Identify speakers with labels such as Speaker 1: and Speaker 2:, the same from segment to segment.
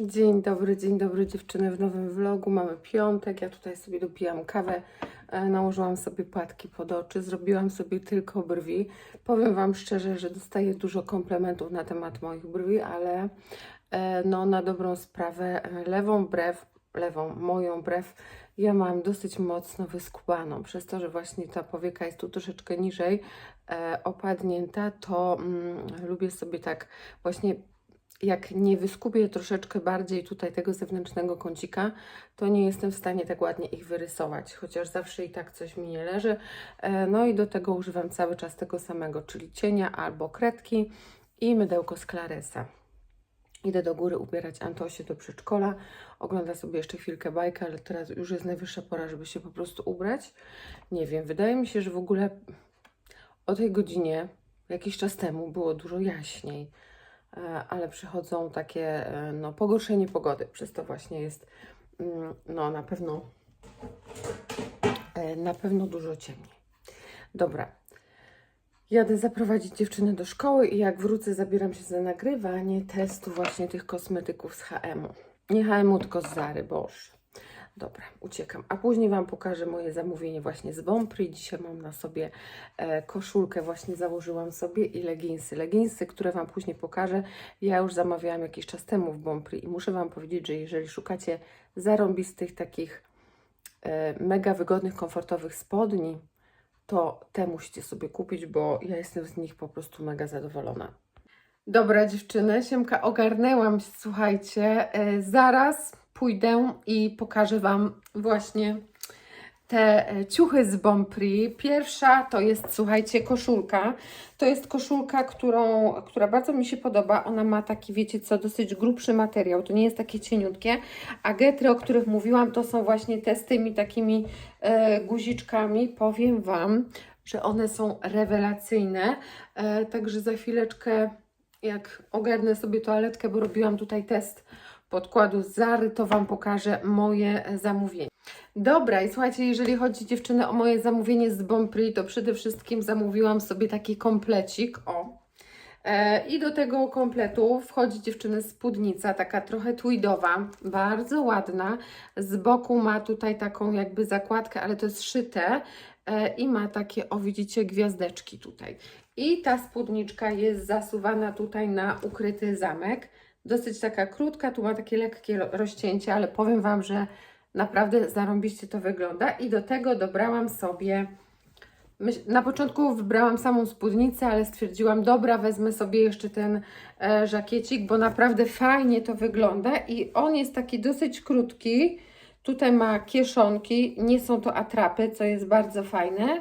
Speaker 1: Dzień dobry, dzień dobry dziewczyny w nowym vlogu. Mamy piątek, ja tutaj sobie dopijam kawę, e, nałożyłam sobie płatki pod oczy, zrobiłam sobie tylko brwi. Powiem Wam szczerze, że dostaję dużo komplementów na temat moich brwi, ale e, no na dobrą sprawę e, lewą brew, lewą moją brew ja mam dosyć mocno wyskubaną, przez to, że właśnie ta powieka jest tu troszeczkę niżej opadnięta, to mm, lubię sobie tak właśnie jak nie wyskupię troszeczkę bardziej tutaj tego zewnętrznego kącika, to nie jestem w stanie tak ładnie ich wyrysować, chociaż zawsze i tak coś mi nie leży. E, No i do tego używam cały czas tego samego, czyli cienia albo kredki i mydełko z Claresa. Idę do góry ubierać Antosię do przedszkola. Ogląda sobie jeszcze chwilkę bajkę, ale teraz już jest najwyższa pora, żeby się po prostu ubrać. Nie wiem, wydaje mi się, że w ogóle o tej godzinie jakiś czas temu było dużo jaśniej ale przychodzą takie e, no, pogorszenie pogody, przez to właśnie jest mm, no, na pewno e, na pewno dużo ciemniej. Dobra. Jadę zaprowadzić dziewczynę do szkoły i jak wrócę, zabieram się za nagrywanie testu właśnie tych kosmetyków z HM-u. Nie HM-u, tylko z Zary, boż. Dobra, uciekam. A później Wam pokażę moje zamówienie właśnie z Bompry. Dzisiaj mam na sobie e, koszulkę, właśnie założyłam sobie i leginsy. Leginsy, które Wam później pokażę, ja już zamawiałam jakiś czas temu w Bompry i muszę Wam powiedzieć, że jeżeli szukacie zarąbistych takich e, mega wygodnych, komfortowych spodni, to te musicie sobie kupić, bo ja jestem z nich po prostu mega zadowolona. Dobra dziewczyny, Siemka, ogarnęłam, słuchajcie, e, zaraz pójdę i pokażę Wam właśnie te e, ciuchy z Bompri. Pierwsza to jest, słuchajcie, koszulka. To jest koszulka, którą, która bardzo mi się podoba. Ona ma taki, wiecie co, dosyć grubszy materiał. To nie jest takie cieniutkie. A getry, o których mówiłam, to są właśnie te z tymi takimi e, guziczkami. Powiem Wam, że one są rewelacyjne. E, także za chwileczkę, jak ogarnę sobie toaletkę, bo robiłam tutaj test podkładu Zary, to Wam pokażę moje zamówienie. Dobra, i słuchajcie, jeżeli chodzi dziewczyny o moje zamówienie z Bompri, to przede wszystkim zamówiłam sobie taki komplecik, o. E, I do tego kompletu wchodzi dziewczyny spódnica, taka trochę tweedowa, bardzo ładna. Z boku ma tutaj taką jakby zakładkę, ale to jest szyte e, i ma takie, o widzicie, gwiazdeczki tutaj. I ta spódniczka jest zasuwana tutaj na ukryty zamek. Dosyć taka krótka, tu ma takie lekkie ro- rozcięcie, ale powiem Wam, że naprawdę zarąbiście to wygląda. I do tego dobrałam sobie Na początku wybrałam samą spódnicę, ale stwierdziłam, dobra, wezmę sobie jeszcze ten e, żakiecik, bo naprawdę fajnie to wygląda i on jest taki dosyć krótki. Tutaj ma kieszonki, nie są to atrapy, co jest bardzo fajne.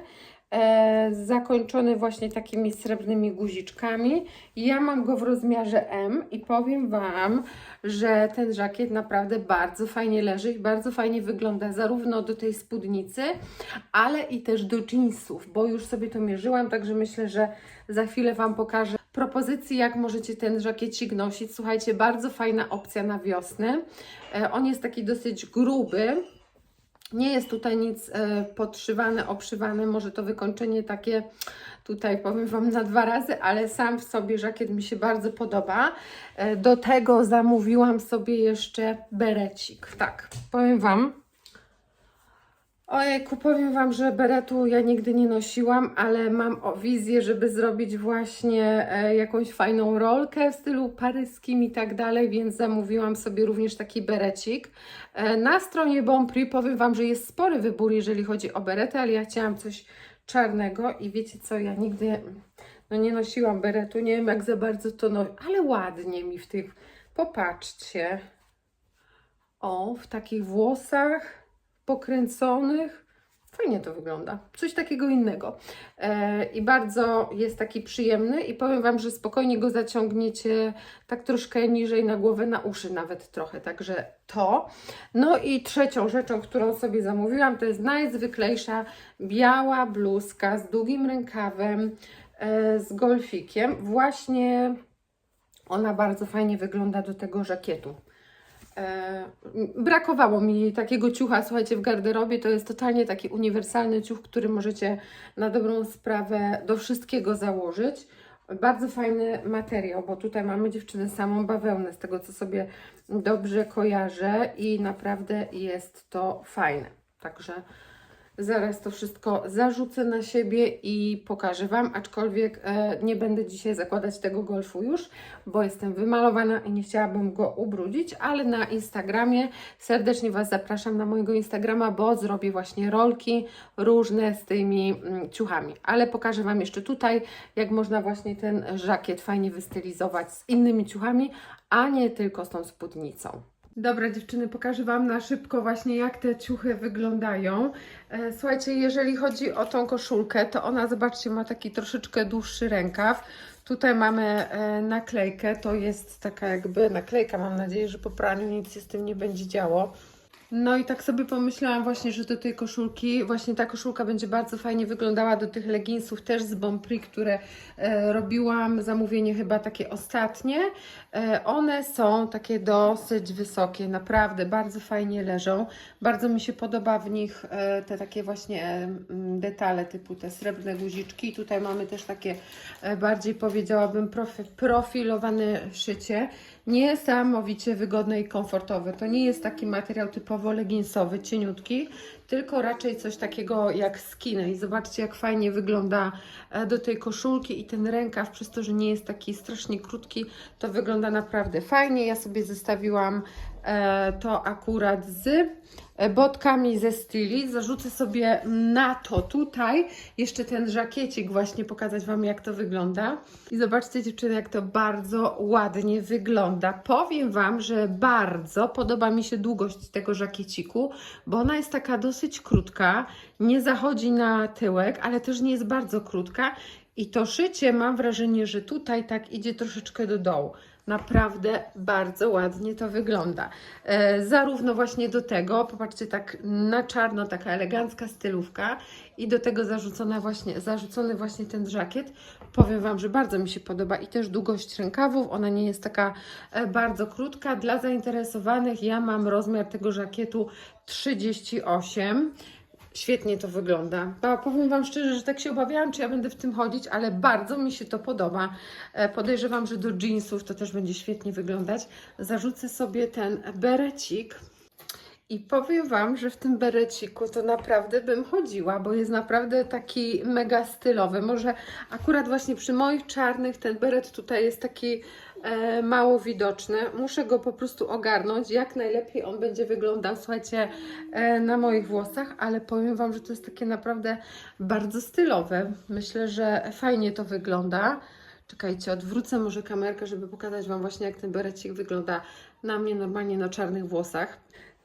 Speaker 1: E, zakończony właśnie takimi srebrnymi guziczkami. Ja mam go w rozmiarze M i powiem Wam, że ten żakiet naprawdę bardzo fajnie leży i bardzo fajnie wygląda zarówno do tej spódnicy, ale i też do jeansów, bo już sobie to mierzyłam, także myślę, że za chwilę Wam pokażę propozycji, jak możecie ten żakiecik nosić. Słuchajcie, bardzo fajna opcja na wiosnę. E, On jest taki dosyć gruby, nie jest tutaj nic e, podszywane, obszywane, może to wykończenie takie tutaj powiem Wam na dwa razy, ale sam w sobie żakiet mi się bardzo podoba. E, do tego zamówiłam sobie jeszcze berecik. Tak, powiem Wam. Ojejku, powiem Wam, że beretu ja nigdy nie nosiłam, ale mam o wizję, żeby zrobić właśnie e, jakąś fajną rolkę w stylu paryskim i tak dalej, więc zamówiłam sobie również taki berecik. E, na stronie Bompri powiem Wam, że jest spory wybór, jeżeli chodzi o berety, ale ja chciałam coś czarnego i wiecie co, ja nigdy no nie nosiłam beretu, nie wiem jak za bardzo to no, ale ładnie mi w tych, popatrzcie. O, w takich włosach pokręconych. Fajnie to wygląda. Coś takiego innego. E, I bardzo jest taki przyjemny i powiem Wam, że spokojnie go zaciągniecie tak troszkę niżej na głowę, na uszy nawet trochę. Także to. No i trzecią rzeczą, którą sobie zamówiłam, to jest najzwyklejsza biała bluzka z długim rękawem, e, z golfikiem. Właśnie ona bardzo fajnie wygląda do tego żakietu. E, brakowało mi takiego ciucha, słuchajcie, w garderobie. To jest totalnie taki uniwersalny ciuch, który możecie na dobrą sprawę do wszystkiego założyć. Bardzo fajny materiał, bo tutaj mamy dziewczyny samą bawełnę, z tego co sobie dobrze kojarzę i naprawdę jest to fajne. Także zaraz to wszystko zarzucę na siebie i pokażę Wam, aczkolwiek e, nie będę dzisiaj zakładać tego golfu już, bo jestem wymalowana i nie chciałabym go ubrudzić, ale na Instagramie serdecznie Was zapraszam na mojego Instagrama, bo zrobię właśnie rolki różne z tymi mm, ciuchami. Ale pokażę Wam jeszcze tutaj, jak można właśnie ten żakiet fajnie wystylizować z innymi ciuchami, a nie tylko z tą spódnicą. Dobra dziewczyny, pokażę Wam na szybko właśnie jak te ciuchy wyglądają. E, Słuchajcie, jeżeli chodzi o tą koszulkę, to ona, zobaczcie, ma taki troszeczkę dłuższy rękaw. Tutaj mamy e, naklejkę, to jest taka jakby naklejka, mam nadzieję, że po praniu nic się z tym nie będzie działo. No i tak sobie pomyślałam właśnie, że do tej koszulki, właśnie ta koszulka będzie bardzo fajnie wyglądała do tych leginsów też z Bonprix, które e, robiłam, zamówienie chyba takie ostatnie. E, one są takie dosyć wysokie, naprawdę bardzo fajnie leżą. Bardzo mi się podoba w nich e, te takie właśnie e, detale typu te srebrne guziczki. Tutaj mamy też takie e, bardziej powiedziałabym profi, profilowane szycie. Niesamowicie wygodne i komfortowe. To nie jest taki materiał typowo leginsowy, cieniutki, tylko raczej coś takiego jak skinny. I zobaczcie, jak fajnie wygląda e, do tej koszulki i ten rękaw, przez to, że nie jest taki strasznie krótki, to wygląda naprawdę fajnie. Ja sobie zestawiłam to akurat z e, botkami ze Stili. Zarzucę sobie na to tutaj jeszcze ten żakiecik właśnie pokazać Wam jak to wygląda. I zobaczcie dziewczyny jak to bardzo ładnie wygląda. Powiem Wam, że bardzo podoba mi się długość tego żakieciku, bo ona jest taka dosyć krótka, nie zachodzi na tyłek, ale też nie jest bardzo krótka. I to szycie mam wrażenie, że tutaj tak idzie troszeczkę do dołu. Naprawdę bardzo ładnie to wygląda. E, zarówno właśnie do tego, popatrzcie, tak na czarno, taka elegancka stylówka i do tego zarzucona właśnie, zarzucony właśnie ten żakiet. Powiem Wam, że bardzo mi się podoba i też długość rękawów, ona nie jest taka e, bardzo krótka. Dla zainteresowanych ja mam rozmiar tego żakietu 38. Świetnie to wygląda. Powiem Wam szczerze, że tak się obawiałam, czy ja będę w tym chodzić, ale bardzo mi się to podoba. E, podejrzewam, że do jeansów to też będzie świetnie wyglądać. Zarzucę sobie ten berecik. I powiem Wam, że w tym bereciku to naprawdę bym chodziła, bo jest naprawdę taki mega stylowy. Może akurat właśnie przy moich czarnych ten beret tutaj jest taki e, mało widoczny. Muszę go po prostu ogarnąć, jak najlepiej on będzie wyglądał, słuchajcie, e, na moich włosach, ale powiem Wam, że to jest takie naprawdę bardzo stylowe. Myślę, że fajnie to wygląda. Czekajcie, odwrócę może kamerkę, żeby pokazać Wam właśnie, jak ten berecik wygląda na mnie normalnie na czarnych włosach.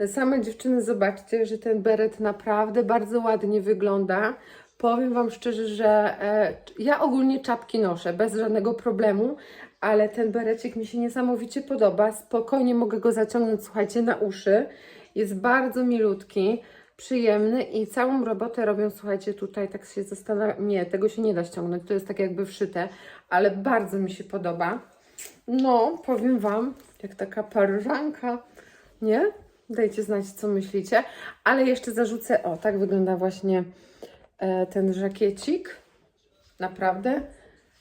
Speaker 1: Same dziewczyny, zobaczcie, że ten beret naprawdę bardzo ładnie wygląda. Powiem Wam szczerze, że e, ja ogólnie czapki noszę bez żadnego problemu, ale ten berecik mi się niesamowicie podoba. Spokojnie mogę go zaciągnąć, słuchajcie, na uszy. Jest bardzo milutki, przyjemny i całą robotę robią, słuchajcie, tutaj tak się zastanawiam. Nie, tego się nie da ściągnąć, to jest tak jakby wszyte, ale bardzo mi się podoba. No, powiem Wam, jak taka parzanka, nie? Dajcie znać, co myślicie. Ale jeszcze zarzucę, o, tak wygląda właśnie e, ten żakiecik. Naprawdę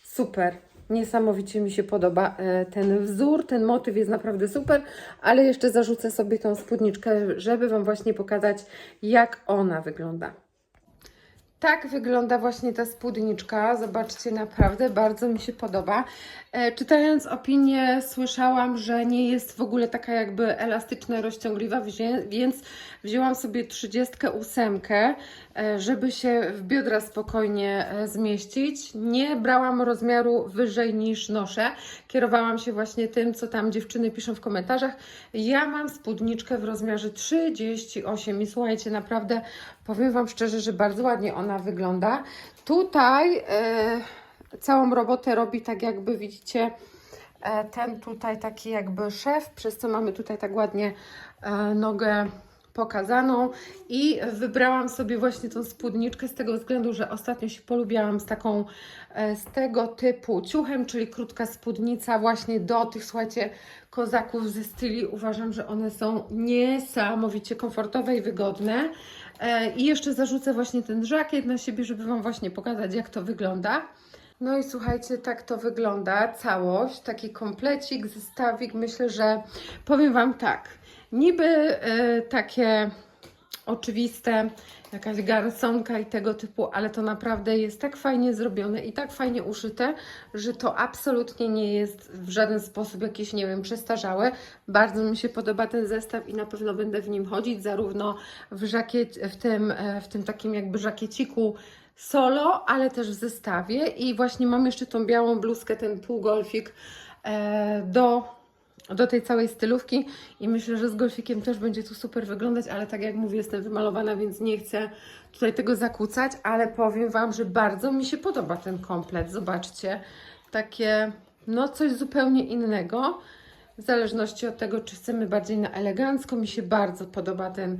Speaker 1: super. Niesamowicie mi się podoba e, ten wzór, ten motyw jest naprawdę super, ale jeszcze zarzucę sobie tą spódniczkę, żeby Wam właśnie pokazać, jak ona wygląda. Tak wygląda właśnie ta spódniczka. Zobaczcie, naprawdę bardzo mi się podoba. E, czytając opinię, słyszałam, że nie jest w ogóle taka jakby elastyczna, rozciągliwa, wzię, więc wzięłam sobie 38, e, żeby się w biodra spokojnie e, zmieścić. Nie brałam rozmiaru wyżej niż noszę. Kierowałam się właśnie tym, co tam dziewczyny piszą w komentarzach. Ja mam spódniczkę w rozmiarze 38 i słuchajcie, naprawdę powiem Wam szczerze, że bardzo ładnie ona wygląda. Tutaj e, całą robotę robi tak jakby widzicie e, ten tutaj taki jakby szef, przez co mamy tutaj tak ładnie e, nogę pokazaną i wybrałam sobie właśnie tą spódniczkę z tego względu, że ostatnio się polubiłam z taką e, z tego typu ciuchem, czyli krótka spódnica właśnie do tych, słuchajcie, kozaków ze styli. Uważam, że one są niesamowicie komfortowe i wygodne. E, I jeszcze zarzucę właśnie ten żakiet na siebie, żeby Wam właśnie pokazać, jak to wygląda. No i słuchajcie, tak to wygląda całość, taki komplecik, zestawik. Myślę, że powiem Wam tak, niby e, takie oczywiste, jakaś garsonka i tego typu, ale to naprawdę jest tak fajnie zrobione i tak fajnie uszyte, że to absolutnie nie jest w żaden sposób jakieś, nie wiem, przestarzałe. Bardzo mi się podoba ten zestaw i na pewno będę w nim chodzić, zarówno w, żakiet, w, tym, e, w tym takim jakby żakieciku solo, ale też w zestawie i właśnie mam jeszcze tą białą bluzkę, ten półgolfik e, do do tej całej stylówki i myślę, że z golfikiem też będzie tu super wyglądać, ale tak jak mówię, jestem wymalowana, więc nie chcę tutaj tego zakłócać, ale powiem Wam, że bardzo mi się podoba ten komplet. Zobaczcie, takie, no coś zupełnie innego, w zależności od tego, czy chcemy bardziej na elegancko, mi się bardzo podoba ten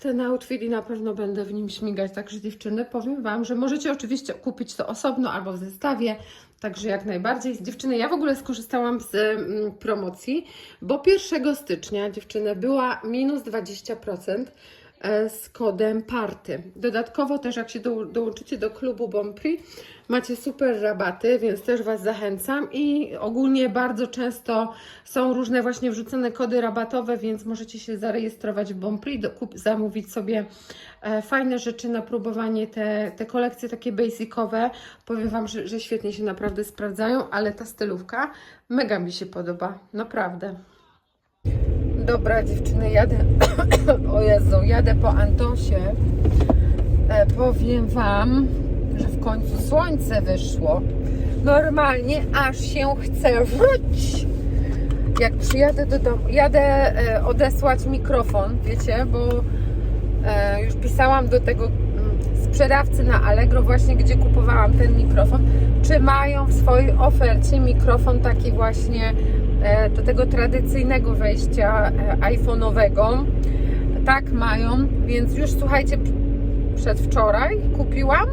Speaker 1: ten outfit i na pewno będę w nim śmigać. Także dziewczyny, powiem Wam, że możecie oczywiście kupić to osobno albo w zestawie, także jak najbardziej. Dziewczyny, ja w ogóle skorzystałam z mm, promocji, bo 1 stycznia, dziewczyny, była minus 20% e, z kodem PARTY. Dodatkowo też jak się do, dołączycie do klubu Bompri, macie super rabaty, więc też Was zachęcam i ogólnie bardzo często są różne właśnie wrzucone kody rabatowe, więc możecie się zarejestrować w Bompri, do, kup, zamówić sobie e, fajne rzeczy na próbowanie, te, te kolekcje takie basicowe. Powiem Wam, że, że świetnie się naprawdę sprawdzają, ale ta stylówka mega mi się podoba, naprawdę. Dobra dziewczyny, jadę, o Jezu, jadę po Antosie. E, powiem Wam, że w końcu słońce wyszło. Normalnie aż się chce rzuć. Jak przyjadę do domu, jadę e, odesłać mikrofon, wiecie, bo e, już pisałam do tego mm, sprzedawcy na Allegro właśnie, gdzie kupowałam ten mikrofon, czy mają w swojej ofercie mikrofon taki właśnie do tego tradycyjnego wejścia e, iPhone'owego. Tak mają, więc już słuchajcie, przedwczoraj kupiłam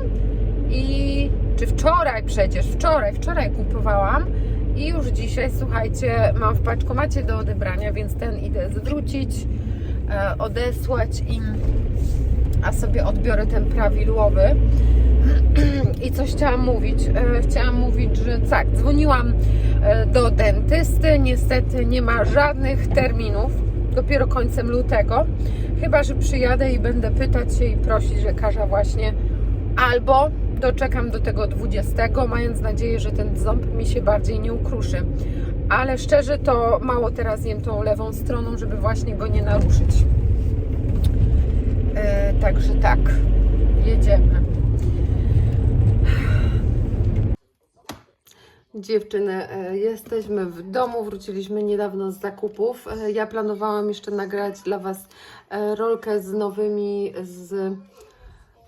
Speaker 1: i czy wczoraj przecież, wczoraj, wczoraj kupowałam i już dzisiaj, słuchajcie, mam w paczkomacie do odebrania, więc ten idę zwrócić, e, odesłać im, a sobie odbiorę ten prawidłowy. I coś chciałam mówić. E, chciałam mówić, że tak, dzwoniłam e, do dentysty. Niestety nie ma żadnych terminów. Dopiero końcem lutego. Chyba, że przyjadę i będę pytać się i prosić lekarza właśnie. Albo doczekam do tego 20, mając nadzieję, że ten ząb mi się bardziej nie ukruszy. Ale szczerze to mało teraz jem tą lewą stroną, żeby właśnie go nie naruszyć. E, także tak, jedziemy. Dziewczyny, e, jesteśmy w domu, wróciliśmy niedawno z zakupów. E, Ja planowałam jeszcze nagrać dla Was e, rolkę z nowymi, z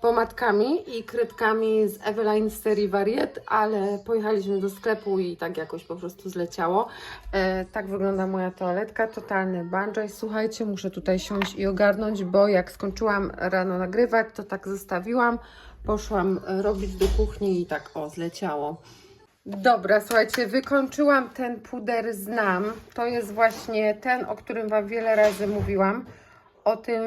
Speaker 1: pomadkami i kredkami z Eveline z serii Variet, ale pojechaliśmy do sklepu i tak jakoś po prostu zleciało. Tak wygląda moja toaletka, totalny banjoy. Słuchajcie, muszę tutaj siąść i ogarnąć, bo jak skończyłam rano nagrywać, to tak zostawiłam. Poszłam robić do kuchni i tak o, zleciało. Dobra, słuchajcie, wykończyłam ten puder Znam. To jest właśnie ten, o którym Wam wiele razy mówiłam. O tym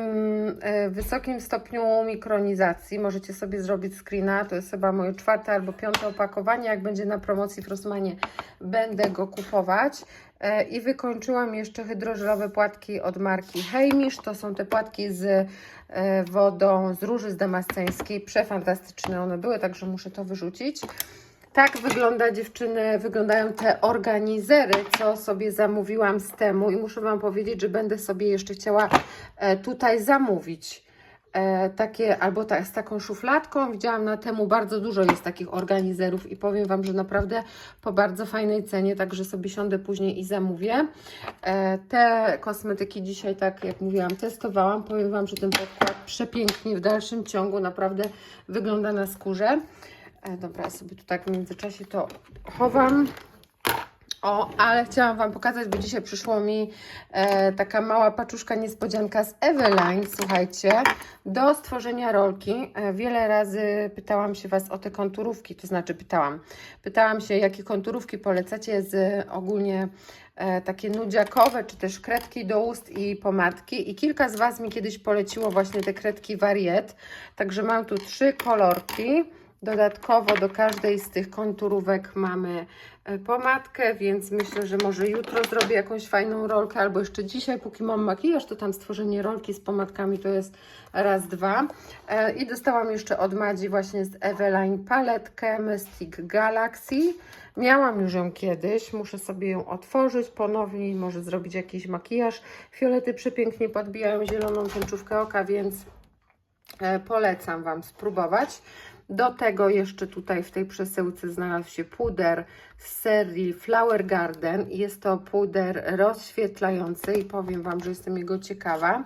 Speaker 1: e, wysokim stopniu mikronizacji. Możecie sobie zrobić screena. To jest chyba moje czwarte albo piąte opakowanie. Jak będzie na promocji w Rossmanie, będę go kupować. E, I wykończyłam jeszcze hydrożelowe płatki od marki Heimish. To są te płatki z e, wodą z róży z damasceńskiej. Przefantastyczne one były, także muszę to wyrzucić. Tak wygląda dziewczyny, wyglądają te organizery, co sobie zamówiłam z temu i muszę Wam powiedzieć, że będę sobie jeszcze chciała e, tutaj zamówić. E, takie, albo z taką szufladką. Widziałam na temu bardzo dużo jest takich organizerów i powiem Wam, że naprawdę po bardzo fajnej cenie, także sobie siądę później i zamówię. E, te kosmetyki dzisiaj, tak jak mówiłam, testowałam. Powiem Wam, że ten podkład przepięknie w dalszym ciągu naprawdę wygląda na skórze. E, dobra, ja sobie tu tak w międzyczasie to chowam. O, ale chciałam Wam pokazać, bo dzisiaj przyszło mi e, taka mała paczuszka niespodzianka z Eveline, słuchajcie, do stworzenia rolki. E, wiele razy pytałam się Was o te konturówki, to znaczy pytałam. Pytałam się, jakie konturówki polecacie z ogólnie e, takie nudziakowe, czy też kredki do ust i pomadki. I kilka z Was mi kiedyś poleciło właśnie te kredki Variet. Także mam tu trzy kolorki. Dodatkowo do każdej z tych konturówek mamy e, pomadkę, więc myślę, że może jutro zrobię jakąś fajną rolkę, albo jeszcze dzisiaj, póki mam makijaż, to tam stworzenie rolki z pomadkami to jest raz, dwa. E, I dostałam jeszcze od Madzi właśnie z Eveline paletkę Mystic Galaxy. Miałam już ją kiedyś, muszę sobie ją otworzyć ponownie może zrobić jakiś makijaż. Fiolety przepięknie podbijają zieloną tęczówkę oka, więc e, polecam Wam spróbować. Do tego jeszcze tutaj w tej przesyłce znalazł się puder z serii Flower Garden. Jest to puder rozświetlający i powiem Wam, że jestem jego ciekawa.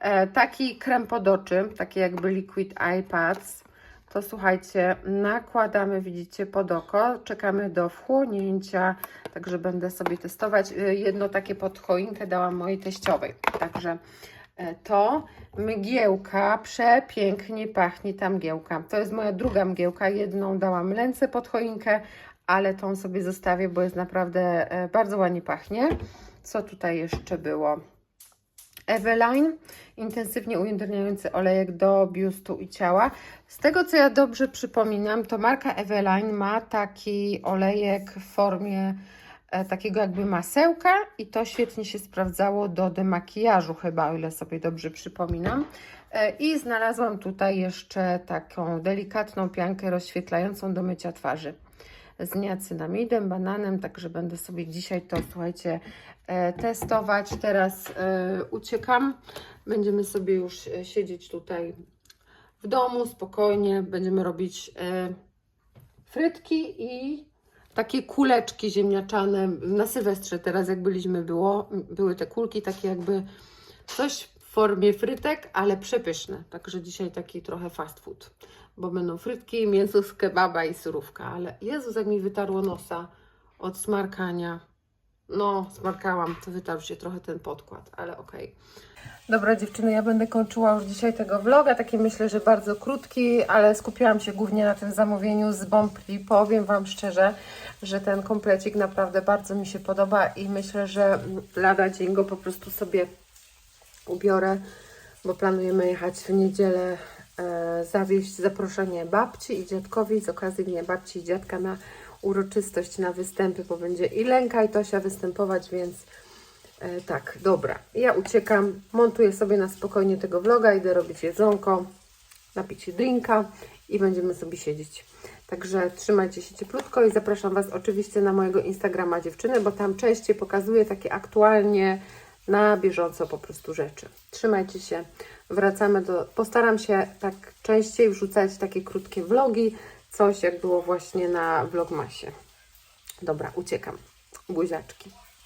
Speaker 1: E, taki krem pod oczy, taki jakby Liquid Eye Pads. To słuchajcie, nakładamy, widzicie, pod oko. Czekamy do wchłonięcia, także będę sobie testować. E, Jedno takie pod choinkę dałam mojej teściowej, także to mgiełka, przepięknie pachnie ta mgiełka. To jest moja druga mgiełka, jedną dałam lęce pod choinkę, ale tą sobie zostawię, bo jest naprawdę e, bardzo ładnie pachnie. Co tutaj jeszcze było? Eveline, intensywnie ujędrniający olejek do biustu i ciała. Z tego co ja dobrze przypominam, to marka Eveline ma taki olejek w formie e, takiego jakby masełka i to świetnie się sprawdzało do demakijażu chyba, o ile sobie dobrze przypominam. E, I znalazłam tutaj jeszcze taką delikatną piankę rozświetlającą do mycia twarzy z niacinamidem, bananem, także będę sobie dzisiaj to, słuchajcie, e, testować. Teraz e, uciekam, będziemy sobie już e, siedzieć tutaj w domu, spokojnie, będziemy robić e, frytki i takie kuleczki ziemniaczane. Na Sylwestrze teraz jak byliśmy było, były te kulki takie jakby coś w formie frytek, ale przepyszne. Także dzisiaj taki trochę fast food, bo będą frytki, mięso z kebaba i surówka. Ale Jezus, jak mi wytarło nosa od smarkania. No, smarkałam, to wytarł się trochę ten podkład, ale okej. Dobra dziewczyny, ja będę kończyła już dzisiaj tego vloga, taki myślę, że bardzo krótki, ale skupiłam się głównie na tym zamówieniu z Bompli. Powiem Wam szczerze, że ten komplecik naprawdę bardzo mi się podoba i myślę, że lada dzień go po prostu sobie ubiorę, bo planujemy jechać w niedzielę e, zawieźć zaproszenie babci i dziadkowi z okazji Dnia Babci i Dziadka na uroczystość, na występy, bo będzie i Lenka i Tosia występować, więc e, tak, dobra. Ja uciekam, montuję sobie na spokojnie tego vloga, idę robić jedzonko, napić się drinka i będziemy sobie siedzieć. Także trzymajcie się cieplutko i zapraszam Was oczywiście na mojego Instagrama dziewczyny, bo tam częściej pokazuję takie aktualnie na bieżąco po prostu rzeczy. Trzymajcie się, wracamy do. Postaram się tak częściej wrzucać takie krótkie vlogi, coś jak było właśnie na vlogmasie. Dobra, uciekam. Buziaczki.